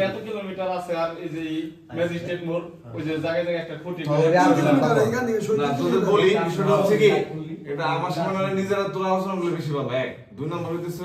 এত কিলোমিটার আছে আর এই যে বলি এটা আমার সামনে মানে নিজেরা তোলা বেশি ভালো এক দুই নম্বর হইতেছে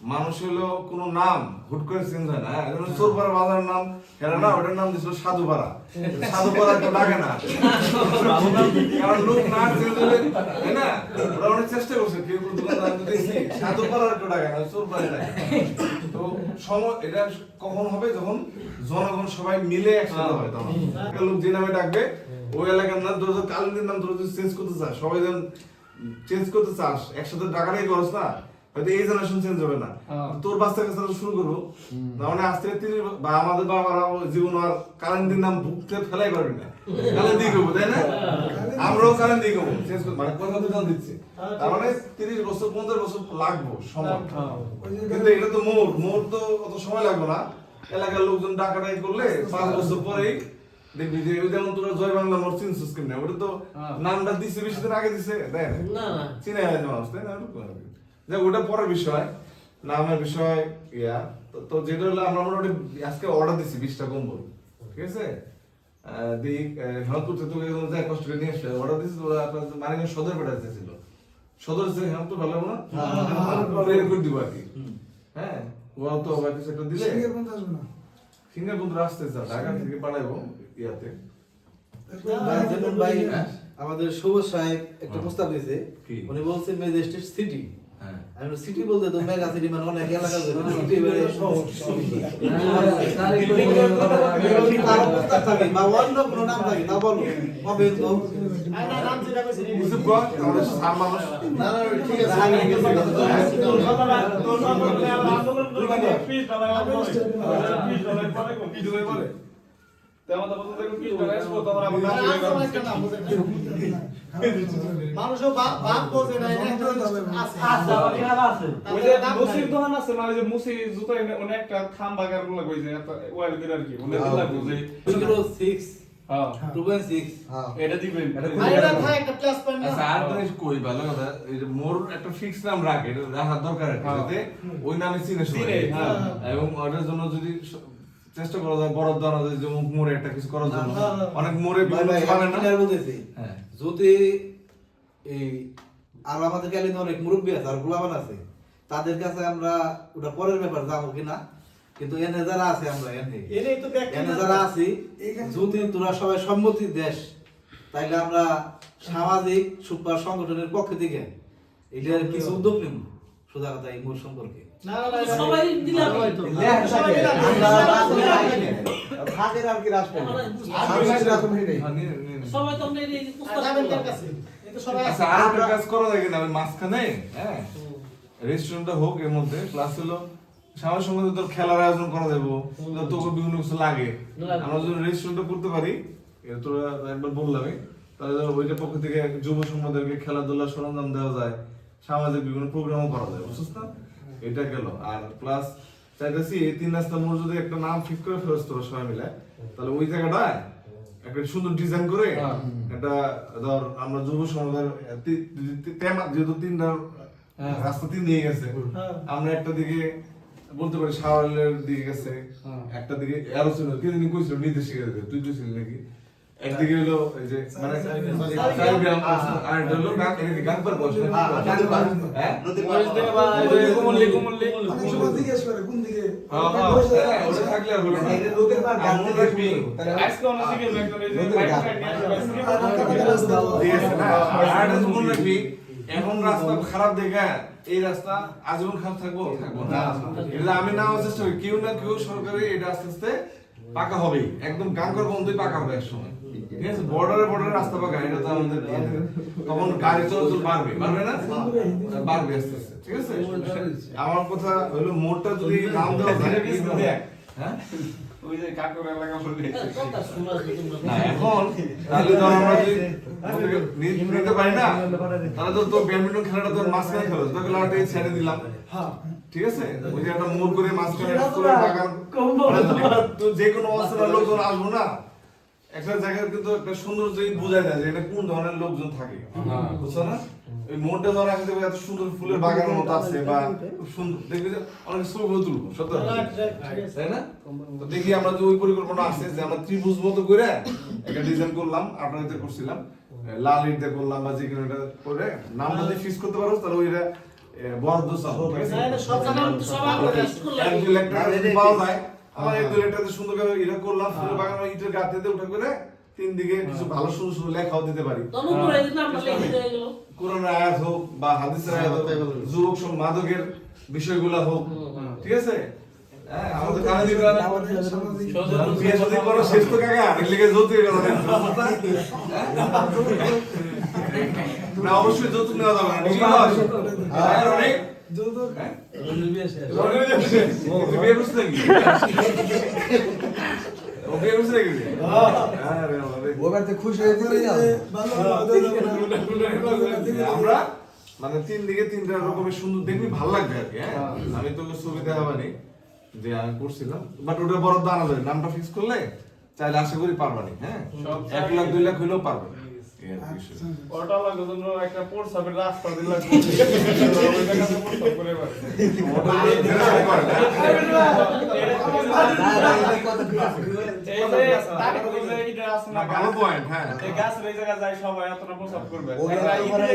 মানুষ হলো কোনো নাম, হুট করে চেঞ্জ না। যেমন চোরপাড়া বাজারের নাম, এরা না ওটার নাম দিছিল সাধুপাড়া। সাধুপাড়া কেউ ডাকে না। কারণ লোক না তাই না? ওরা অনেক চেষ্টা করছে, কেউ কেউ দোকানদার দেখছি সাধুপাড়া কেউ ডাকে না চোরপাড়া ডাকে তো সময় এটা কখন হবে? যখন জনগণ সবাই মিলে একসাথে হয় তখন। একটা লোক যে নামে ডাকবে, ওই এলাকার নাম কালিন্দির নাম তোর চেঞ্জ করতে চাস, সবাই যেন চেঞ্জ করতে চাস, একসাথে ডাকাটাই করস না। হয়তো এই জেনারেশন চেঞ্জ হবে না। হ্যাঁ। তোর বাচ্চা কাছে শুরু করব। মানে আজ থেকে তিরিশ বা আমাদের বাবারা জীবন আর কালিন্দির নাম বুকতে ফেলাই পারবি না। কালিন্দি করব তাই না? আমরাও কালিন্দি করব। চেঞ্জ মানে কথা তো দিচ্ছে। তার মানে তিরিশ বছর পঞ্চাশ বছর লাগবো সময়। কিন্তু এটা তো মোর মোর তো অত সময় লাগবে না। এলাকার লোকজন ডাকাটাই করলে পাঁচ বছর পরেই দেখবি যে যেমন তোরা জয় বাংলা মোর চিনছিস কেমনে? ওটা তো হ্যাঁ। নামটা দিছে বেশি দিন আগে দিছে। দেয় না চিনে হয় মানুষ তাই না? যাক ওটা পরের বিষয়। নামের বিষয় ইয়া। তো- যেটা হলো আমরা মোটামুটি আজকে অর্ডার দিছি বিশটা কম্বল ঠিক আছে? আহ, দি হেমন্তপুর থেকে যায় কষ্ট করে নিয়ে আসলে অর্ডার দিছি তো আপনার মানিকগঞ্জ সদর পেটা ছিল সদর যে হেমন্তপুর ভালো হবে না? বের করে দিব আর কি। হ্যাঁ? ওরা তো আবার কিছু একটা দিলে। সিঙ্গার বন্ধু আসতে স্যার ঢাকা থেকে পাঠাইবো ইয়াতে? আমাদের সবুজ সাহেব একটা হ্যাঁ। প্রস্তাব দিয়েছে? উনি বলছেন ম্যাজিস্ট্রেট সিটি আমি সিটি বলতে তো মেগা সিটি মানে অনেক এলাকা সিটি মানে বা অন্য কোনো নাম থাকে বলো কবে তো ঠিক আছে মানুষও বাপ বাপ বোঝে না। এখানে আছে? ওই মুসির দোকান আছে না যে মুসি জুতো এনে অনেকটা থাম বাগারগুলো কইছে ওয়াইল করে আর কি অনেকগুলা বুঝে zero six two point six এটা দিবেন। একটা মোর একটা ফিক্স নাম রাখে এটা রাখার দরকার আছে হ্যাঁ। ওই নামে চিনে। হ্যাঁ। এবং ওটার জন্য যদি চেষ্টা করা যায় বরাদ্দ আনা যায় যেমন মোড়ে একটা কিছু করার জন্য। অনেক মোড়ে হ্যাঁ। যদি এই আর আমাদের অনেক মুরব্বী আছে আর গোলাবান আছে। তাদের কাছে আমরা ওটা পরের ব্যাপার যাব কিনা কিন্তু এনে যারা আছে আমরা এনে। এনে। যারা আছি যদি তোরা সবাই সম্মতি দেশ তাইলে আমরা সামাজিক সুপার সংগঠনের পক্ষ থেকে এটার কিছু উদ্যোগ নিব। সোজা কথা এই মোর সম্পর্কে। মাঝখানে রেস্টুরেন্টটা হোক এর মধ্যে প্লাস হলো সঙ্গে তোর খেলার আয়োজন করা যাব। তোকে বিভিন্ন কিছু লাগে। আমরা যদি রেস্টুরেন্টটা করতে পারি তোরা একবার বললামই তাহলে ধর ওইটার পক্ষ থেকে যুব সমাজদেরকে খেলাধুলার সরঞ্জাম দেওয়া যায়। সামাজিক বিভিন্ন প্রোগ্রামও করা যায় বুঝছিস না? এটা গেল। আর প্লাস চাইতেছি এই তিন রাস্তা মোড় যদি একটা নাম ঠিক করে ফেরত তোরা সবাই মিলে তাহলে ওই জায়গাটায় একটা সুন্দর ডিজাইন করে একটা ধর আমরা যুব সমাজের যেহেতু তিনটা রাস্তা তিন দিকে গেছে আমরা একটা দিকে বলতে পারি শাওয়ালের দিকে গেছে একটা দিকে আরও ছিল কইছিল নির্দেশিকা তুই তো ছিলি নাকি? একদিকে হলো এই যে মানে সাইগ্রাম আর এটা হলো গান এদিকে গানপার বস হ্যাঁ কুমল্লি কুমল্লি। হ্যাঁ হ্যাঁ ওটা থাকলে আর হলো না। আর মনে রাখবি আজকে অনেক শিখে একজন এই যে বাইক নিয়ে ঠিক আছে না আর মনে রাখবি এখন রাস্তা খারাপ দেখে এই রাস্তা আজীবন খারাপ থাকব? থাকব না। এটা আমি না হওয়ার চেষ্টা করি। কেউ না কেউ সরকারি এটা আস্তে আস্তে পাকা হবেই। একদম গাঙ্গর বন্ধই পাকা হবে একসময়। ঠিক আছে? বর্ডারে বর্ডারে রাস্তা পাকা এটা তো আমাদের তখন গাড়ি চলাচল বাড়বে। বাড়বে না? বাড়বে আস্তে আস্তে। ঠিক আছে? আমার কথা হলো মোড়টা যদি নাম দেওয়া যায় হ্যাঁ? ওই যে কাকুর এলাকা বলে। কথা শোনা যায় তোমরা। না এখন তাহলে ধর আমরা যদি নিতে পারি না তাহলে তো তোর ব্যাডমিন্টন খেলাটা তোর মাঝখানে খেলো তোকে লাউটা ছেড়ে দিলাম। ঠিক আছে? ওই যে একটা মোড় করে মাঝখানে বাগান। তো যে কোনো অবস্থায় লোকজন আসব না। একটা জায়গার কিন্তু একটা সৌন্দর্য বোঝা যায় যে এটা কোন ধরনের লোকজন থাকে বুঝছ না ওই মোড়টা ধরা আছে এত সুন্দর ফুলের বাগানের মতো আছে বা খুব সুন্দর দেখবে যে অনেক ছবি তুলবো সত্য. তাই না তো দেখি আমরা যে ওই পরিকল্পনা আছে যে আমরা ত্রিভুজ মতো করে একটা ডিজাইন করলাম আপনাদের করছিলাম লাল ইট দিয়ে করলাম বা যে কোনো একটা করে নামটা যদি ফিক্স করতে পারো তাহলে ওইটা বরাদ্দ না, সব পাওয়া যায় আমার টাকা দিয়ে সুন্দর করে এটা করলাম ফুলের বাগান ইটের গাঁথতে দিয়ে উঠে করে তিন দিকে কিছু ভালো সুন্দর সুন্দর লেখাও দিতে পারি। এই কোরআন আয়াত হোক বা হাদিসের আয়াত হোক যুবক সব মাদকের বিষয়গুলো হোক ঠিক আছে? অবশ্যই যৌতুক নেওয়া যাবে না আমরা মানে তিন দিকে তিনটা রকমের সুন্দর দেখবি ভালো লাগবে আর কি হ্যাঁ আমি তোকে ছবি দেখাবানি যে আমি করছিলাম বাট ওটা বরাদ্দ আনা যাবে নামটা ফিক্স করলে চাইলে আশা করি পারবানি হ্যাঁ এক লাখ দুই লাখ হইলেও পারবে। ওটা লাগবে জন্য একটা প্রস্তাবের রাস্তা দিলা ওই জায়গাতে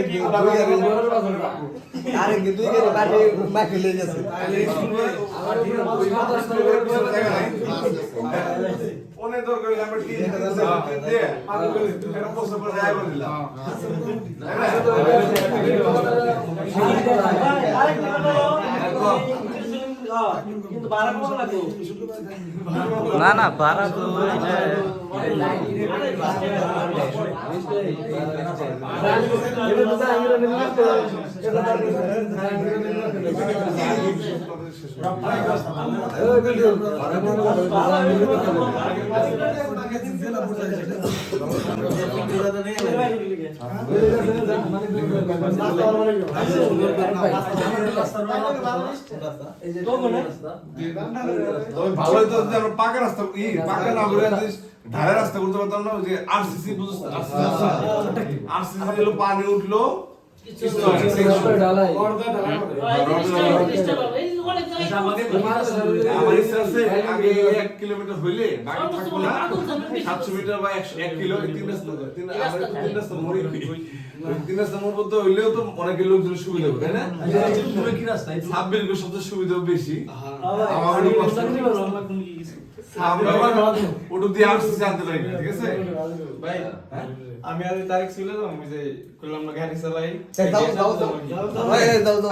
হ্যাঁ আরে অনেক দরকার হলে আমরা তিন তিন দিয়ে একটা প্রস্তাব করে দেয়া করে দিলাম। না? কম লাগবে না না ভাড়া তো ভালো আমরা পাকা রাস্তা। পাকা না যদি ধারে রাস্তা করতে পারতাম না ওই যে আরসিসি বুঝছ? আরসিসি হলো পানি উঠল কিছু না, আমার ইচ্ছা আছে আগে এক কিলোমিটার হইলে বাকি থাকব না সাতশো মিটার বা একশো এক কিলো তিন রাস্তা তিন রাস্তা ওই তিন রাস্তা মোড় বলতে হইলেও তো অনেক লোকজন সুবিধা হবে তাই না ছাব্বিশ গো সবচেয়ে সুবিধা বেশি আমার কষ্ট ওটু দিয়ে আরসিসি আনতে পারি না, ঠিক আছে ভাই আমি আজ তারিখ ছিল তো আমি যে কইলাম না গাড়ি চালাই এই দাও দাও দাও এই দাও দাও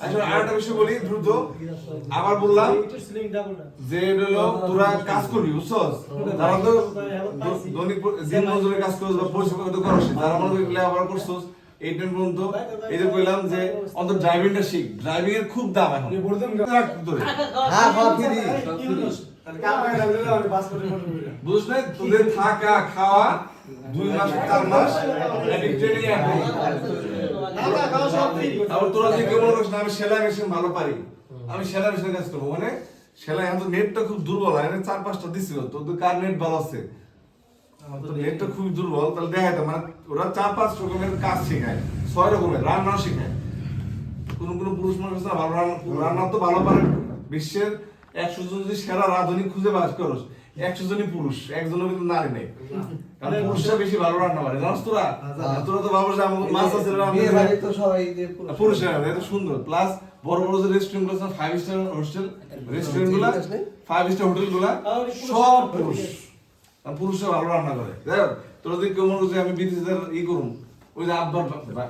আচ্ছা, ইয়ে হ্যাঁ, আবার বললাম যে তোরা কাজ করবি বুঝছস তারা তো দৈনিক দিন মজুরি কাজ করছ বা তো করছিস তারা মনে করছস ড্রাইভিং এর খুব দাম এখন। হ্যাঁ হ্যাঁ বুঝছ না তোদের থাকা খাওয়া দুই মাস চার মাস ট্রেনিং এখন তারপর তোরা যে কেমন করিস না আমি সেলাই মেশিন ভালো পারি। আমি সেলাই মেশিনের কাজ করব। মানে সেলাই এখন নেটটা খুব দুর্বল হয় চার পাঁচটা দিছিল তোদের কার নেট ভালো আছে? নেটটা খুব দুর্বল তাহলে দেখাই তো মানে ওরা চার পাঁচ রকমের কাজ শেখায় ছয় রকমের রান্নাও শেখায়। কোন কোন পুরুষ মানুষ ভালো রান্না রান্না তো ভালো পারে বিশ্বের একশো জন যদি সেরা রাঁধুনি খুঁজে বাস করস একশো জনই পুরুষ একজনও কিন্তু নারী নেই। কারণ পুরুষরা বেশি ভালো রান্না পারে জানাস তোরা? তোরা তো ভাবো যে আমার মাছ আছে তো সবাই যে এত সুন্দর। প্লাস বড় বড় যে রেস্টুরেন্টগুলো ফাইভ স্টার হোস্টেল রেস্টুরেন্টগুলা ফাইভ স্টার হোটেলগুলা সব পুরুষ। পুরুষরা ভালো রান্না করে। দেখ তোরা যদি কেউ মনে আমি বিদেশিদের ই করুম ওই যে আব্বার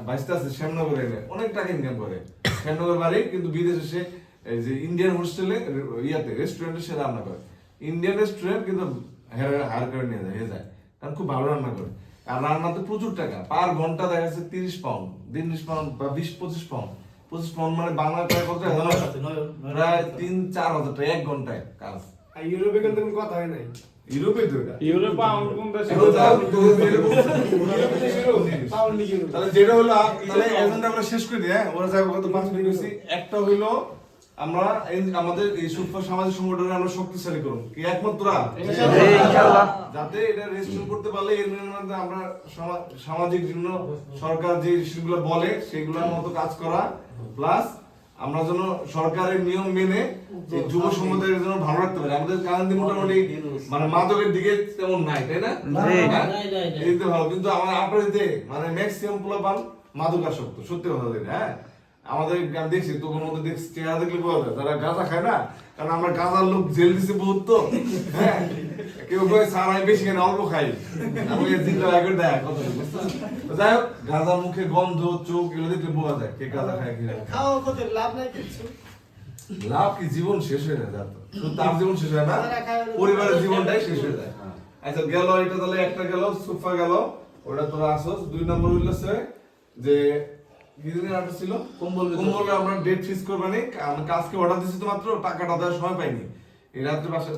বাইশটা আছে শ্যামনগরে এনে অনেক টাকা ইনকাম করে। শ্যামনগর বাড়ি কিন্তু বিদেশে সে এই যে ইন্ডিয়ান হোস্টেলে ইয়াতে রেস্টুরেন্টে সে রান্না করে। ইন্ডিয়ান রেস্টুরেন্ট কিন্তু হায়ার করে নিয়ে যায় হয়ে যায়। কারণ খুব ভালো রান্না করে। আর রান্নাতে প্রচুর টাকা। পার ঘণ্টা দেখা যাচ্ছে তিরিশ পাউন্ড তিরিশ পাউন্ড বা বিশ পঁচিশ পাউন্ড পঁচিশ পাউন্ড মানে বাংলা প্রায় কত প্রায় তিন চার হাজার টাকা এক ঘন্টায় কাজ। ইউরোপে কিন্তু কথা হয় নাই। ইউরোপে তো ইউরোপ পাউন্ড কোন দেশে তাহলে যেটা হলো তাহলে এজেন্ডা আমরা শেষ করে দিই হ্যাঁ? ওরা যাবে কত? পাঁচ মিনিট একটা হইল আমরা আমাদের এই সুস্থ সামাজিক সংগঠনে আমরা শক্তিশালী করুন কি একমত তোরা? যাতে এটা রেজিস্ট্রেশন করতে পারলে এর মধ্যে আমরা সামাজিক জন্য সরকার যে সেগুলো বলে সেগুলোর মতো কাজ করা। প্লাস আমরা যেন সরকারের নিয়ম মেনে যুব সমাজের জন্য ভালো রাখতে পারি। আমাদের কারণে মোটামুটি মানে মাদকের দিকে তেমন নাই তাই না। হ্যাঁ? এই তো ভালো। কিন্তু আমার আপনাদের মানে ম্যাক্সিমাম পোলাপান মাদকাসক্ত সত্যি কথা হ্যাঁ? আমাদের আমি দেখছি তোর মধ্যে দেখছি চেহারা দেখলে বোঝা যায় তারা গাঁজা খায় না কারণ আমরা গাঁজার লোক জেল দিছে বহুত তো হ্যাঁ? কেউ কয়ে সারাই বেশি কেন অল্প খাই। আমি এই দিনটা আগে দেয় কত যাই হোক গাঁজার মুখে গন্ধ চোখ এগুলো দেখলে বোঝা যায় কে গাঁজা খায় কি খাওয়া কত লাভ নাই কিছু। লাভ কি? জীবন শেষ হয়ে যায় শুধু তার জীবন শেষ হয় না পরিবারের জীবনটাই শেষ হয়ে যায়। আচ্ছা গেল এটা তাহলে একটা গেল সোফা গেল ওটা তোরা আসোস। দুই নম্বর হইলছে যে ছিল। কম্বল কম্বল আমরা ডেট ফিক্স কাজকে অর্ডার দিছি তো মাত্র টাকাটা দেওয়ার সময় পাইনি। এই রাত্রে বাসা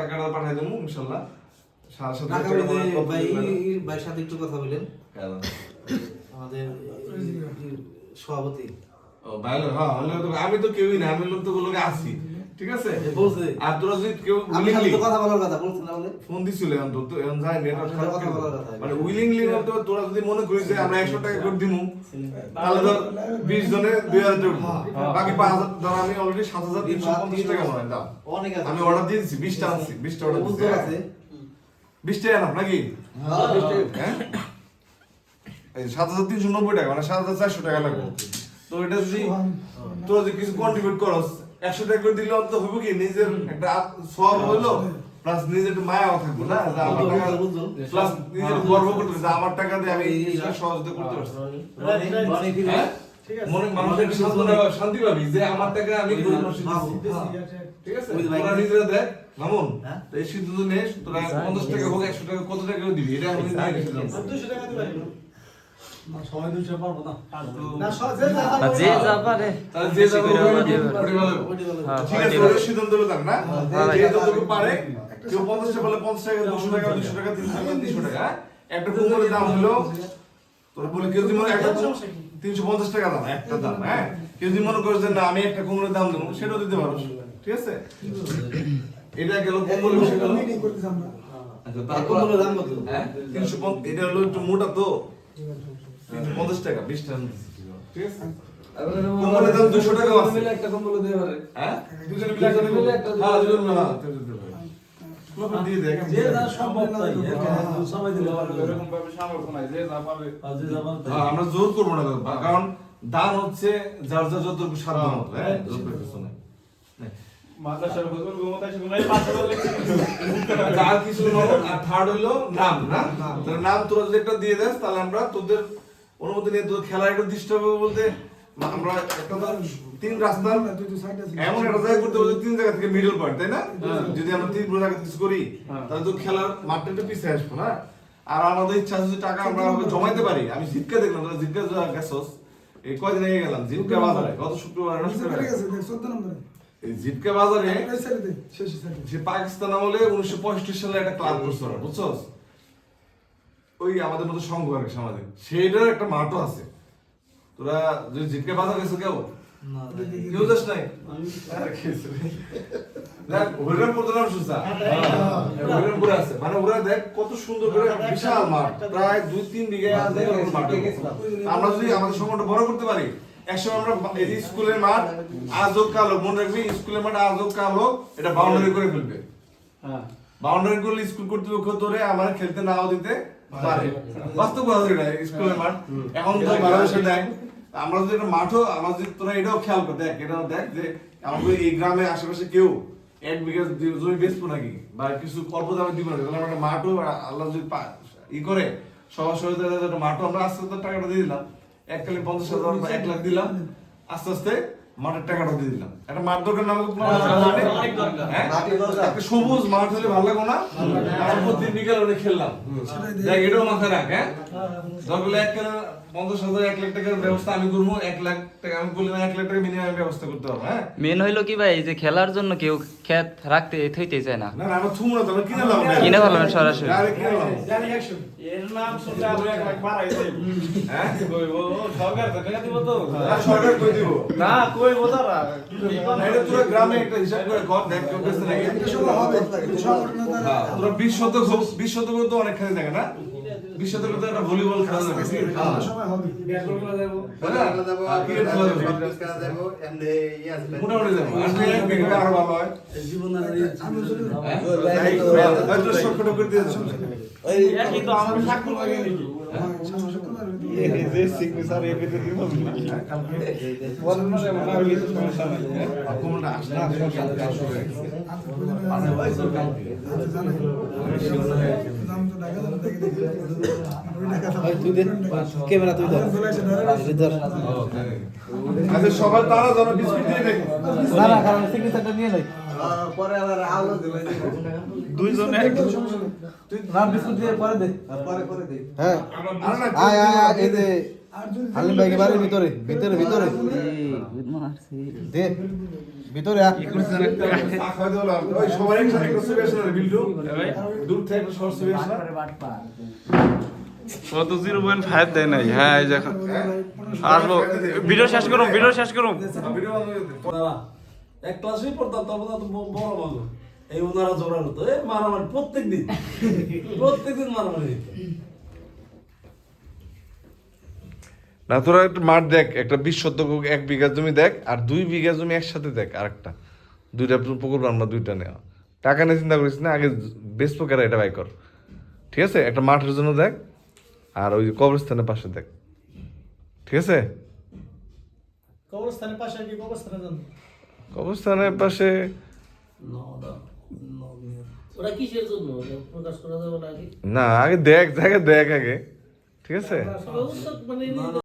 টাকাটা পাঠাই দেবো ইনশাল্লাহ। ভাইয়ের সাথে একটু কথা বলেন। আমাদের সভাপতি। হ্যাঁ, আমি তো কেউই না আমি লোক তো গুলোকে আসি ঠিক আছে। আর তোরা যদি কেউ তো কথা বলার কথা না বলে? ফোন দিছিল এখন তো এখন যায় নেটওয়ার্ক খারাপ কথা বলার কথা। মানে উইলিংলি বলতে তোরা যদি মনে করিস যে আমরা একশো টাকা করে দিমু তাহলে ধর বিশ জনে দুই হাজার টাকা বাকি পাঁচ হাজার ধর আমি অলরেডি সাত হাজার তিনশো পঞ্চাশ টাকা মনে হয় দাম অনেক আছে। আমি অর্ডার দিয়ে দিচ্ছি বিশটা আনছি বিশটা অর্ডার দিচ্ছি উজ্জ্বল আছে বিশটা এনাফ নাকি? হ্যাঁ এই সাত হাজার তিনশো নব্বই টাকা মানে সাত হাজার চারশো টাকা লাগবে। তো এটা যদি তোরা যদি কিছু কন্ট্রিবিউট করস একশো টাকা করে দিলে হইব কি? নিজের একটা সব হইল প্লাস নিজের একটু মায়াও থাকব না? যে আমার টাকা প্লাস নিজের গর্ব করতে যে আমার টাকা দিয়ে আমি এই জিনিসটা সহজতে করতে পারছি। হ্যাঁ? মনে মানুষের সান্ত্বনা পাবে, শান্তি পাবি যে আমার টাকা আমি। ঠিক আছে? ওই যে ভাই- তোরা নিজেরা দেখ মামুন হ্যাঁ? এই সিদ্ধান্ত নে তোরা পঞ্চাশ টাকা হোক একশো টাকা কত টাকা দিবি? এটা আমি নিয়ে রেখে দিলাম। দুশো টাকা দিতে একটা দাম হলো তোরা বলে কেউ যদি একটা তিনশো পঞ্চাশ টাকা দাম একটা দাম হ্যাঁ? কেউ যদি মনে করে যে না আমি একটা কুমড়োর দাম দেবো সেটাও দিতে পারো। ঠিক আছে? এটা গেল কুমড়োর আচ্ছা তারপর কম্বলের দাম কত? হ্যাঁ? তিনশো পঞ্চ- এটা হলো একটু মোটা তো। পঞ্চাশ টাকা বিশ টাকা। ঠিক আছে? কম্বলের দাম দুশো টাকা একটা কম্বল দিতে পারে। হ্যাঁ? দুজনে মিলে একটা। হ্যাঁ দুজন হ্যাঁ হ্যাঁ, আমরা জোর করব না কারণ দান হচ্ছে যার যার যতটুকু সাধ্য মতো হ্যাঁ জোর করে কিছু নাই। নাই। মাদ্রাসার হুজুর ঘুমোতে এসে পাঁচ হাজার লেগেছে আর কিছু আর থার্ড হইল নাম না? তাহলে নাম তোরা যদি একটা দিয়ে দেস তাহলে আমরা তোদের অনুমতি নিয়ে তোদের খেলা একটু ডিস্টার্ব হবে বলতে আমরা একটা তো তিন রাস্তা এমন একটা জায়গা করতে হবে তিন জায়গা থেকে মিডল পয়েন্ট তাই না? যদি আমরা তিন জায়গা কিছু করি হ্যাঁ। তাহলে তো খেলার মাঠটা একটু পিছিয়ে আসব না? আর আমাদের ইচ্ছা আছে যে টাকা আমরা জমাইতে পারি। আমি জিতকা দেখলাম তোরা জিতকা গেছস এই কয়দিন আগে গেলাম জিতকা বাজারে গত শুক্রবার বাজারে সে পাকিস্তান আমলে উনিশশো পঁয়ষট্টি সালে একটা ক্লাব করছে ওরা বুঝছস? ওই আমাদের মতো সংঘ আর কি সামাজিক সেইটার একটা মাঠও আছে। তোরা যদি বাজার গেছো কেউ? কেউ যাস নাই? আর কি আছে রে? দেখ হরিরামপুর তো নাম শুনছা? হরিরামপুরে আছে। মানে ওরা দেখ কত সুন্দর করে বিশাল মাঠ। প্রায় দুই তিন বিঘা মাঠ আমরা যদি আমাদের সংগঠন বড় করতে পারি একসময় আমরা এই স্কুলের মাঠ আজও কালো মনে রাখবি স্কুলের মাঠ আজও কালো এটা বাউন্ডারি করে ফেলবে। হ্যাঁ। বাউন্ডারি করলে স্কুল কর্তৃপক্ষ ধরে আমার খেলতে নাও দিতে পারে। বাস্তব কথা এটা স্কুলের মাঠ। এখন তো ভালোবাসা দেয় আমরা যদি একটা মাঠও আমরা যদি তোরা এটাও খেয়াল কর দেখ এটাও দেখ যে আমাদের এই গ্রামে আশেপাশে কেউ এক বিঘা জমি বেচবো নাকি? বা কিছু অল্প দামে দিব না তাহলে আমরা একটা মাঠও আল্লাহ যদি পা- ই করে সবার সহযোগিতা একটা মাঠও আমরা আস্তে আস্তে টাকাটা দিয়ে দিলাম। এক কালে পঞ্চাশ হাজার বা এক লাখ দিলাম আস্তে আস্তে মাঠের টাকাটা দিয়ে দিলাম। একটা মাঠ দরকার না। হ্যাঁ? একটা সবুজ মাঠ হলে ভালো লাগো না? প্রতিদিন বিকালে খেললাম। এটাও মাথায় রাখ হ্যাঁ? দরকার এক খেলা পঞ্চাশ হাজার এক লাখ টাকার ব্যবস্থা আমি করব এক লাখ টাকা আমি বললাম এক লাখ টাকা মিনিমাম ব্যবস্থা করতে হবে হ্যাঁ? মেন হইল কি ভাই যে খেলার জন্য কেউ খেত রাখতে থইতে চায় না। না না আমার থুমরা তো কিনে লাভ কিনে ফেলবেন সরাসরি। আরে কিনে লাভ এর নাম শুনলে আরও এক লাখ বাড়াই দেব। হ্যাঁ? কইব? সরকার তো টাকা দিব তো। আর সরকার কই দিব? না কইব তারা। এটা তোরা গ্রামে একটা হিসাব করে কর দেখ কেউ বেঁচে নাকি। হ্যাঁ, তোরা বিশ শতক হোক বিশ শতক তো অনেক খেলে থাকে না? বিশ শতক একটা ভলিবল খেলা যাবে তাই না? আর ক্রিকেট খেলা যাবে। মোটামুটি যাব আর এক বিঘা আরও ভালো হয় হয়তো শর্টকাট করে দিয়ে যাব একই তো আমার লাগে নাকি ভাই, ক্যামেরা তুই ধর আচ্ছা সকাল তারা যেন বিস্কুট দিয়ে দেখো। না না কারণ সিগনেচারটা নিয়ে নেই। পরে আবার আলো দিলে। দুইজনে তুই না বিস্কুট দিয়ে পরে দে পরে পরে দেই হ্যাঁ আয় আয় আয় এই যে হালিম ভাই বাড়ির ভিতরে ভিতরে ভিতরে দে ভিতরে আয়। চা খাওয়াতে হলো আর। ওই সবার একসাথে একটা ছবি না, বিল্টু? দূর থেকে একটা শর্ট না? কত জিরো পয়েন্ট ফাইভ দেয় নাই হ্যাঁ এই দেখো আসব ভিডিও শেষ করুন ভিডিও শেষ করুন এক ক্লাসেই পড়তাম তারপর তো বড় ভালো এই ওনারা জোড়ার হতো এই মারামারি প্রত্যেক দিন প্রত্যেক দিন মারামারি হতো না তোরা একটু মাঠ দেখ একটা বিশ শতক এক বিঘা জমি দেখ আর দুই বিঘা জমি একসাথে দেখ আরেকটা। দুইটা পুকুর আমরা দুইটা নেওয়া টাকা নিয়ে চিন্তা করিস না আগে বেশ পোকেরা এটা বাই কর। ঠিক আছে? একটা মাঠের জন্য দেখ আর ওই কবরস্থানের পাশে দেখ। ঠিক আছে? কবরস্থানের পাশে কি কবরস্থানে কবরস্থানের পাশে ওরা কিসের জন্য? প্রকাশ করা যাবে না আগে না দেখ জায়গা দেখ আগে। ঠিক আছে? মানে